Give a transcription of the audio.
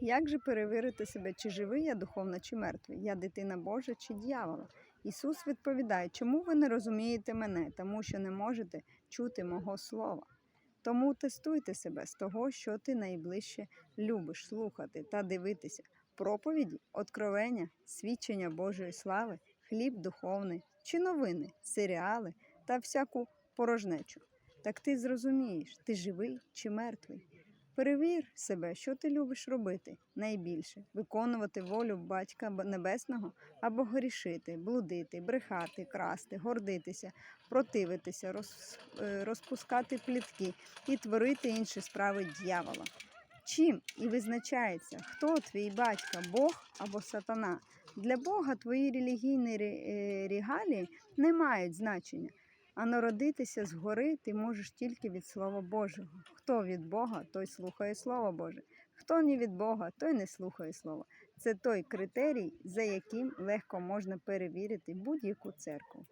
Як же перевірити себе, чи живий я духовно, чи мертвий? Я дитина Божа чи дьявола? Ісус відповідає, чому ви не розумієте мене, тому що не можете чути мого слова. Тому тестуйте себе з того, що ти найближче любиш слухати та дивитися. Проповіді, откровення, свідчення Божої слави, хліб духовний, чи новини, серіали та всяку порожнечу. Так ти зрозумієш, ти живий чи мертвий. Перевір себе, що ти любиш робити найбільше виконувати волю Батька Небесного або грішити, блудити, брехати, красти, гордитися, противитися, роз, е, розпускати плітки і творити інші справи дьявола. Чим і визначається, хто твій батько, Бог або сатана. Для Бога твої релігійні ре- е, регалії не мають значення. А народитися згори ти можеш тільки від Слова Божого. Хто від Бога, той слухає Слово Боже. Хто не від Бога, той не слухає Слова. Це той критерій, за яким легко можна перевірити будь-яку церкву.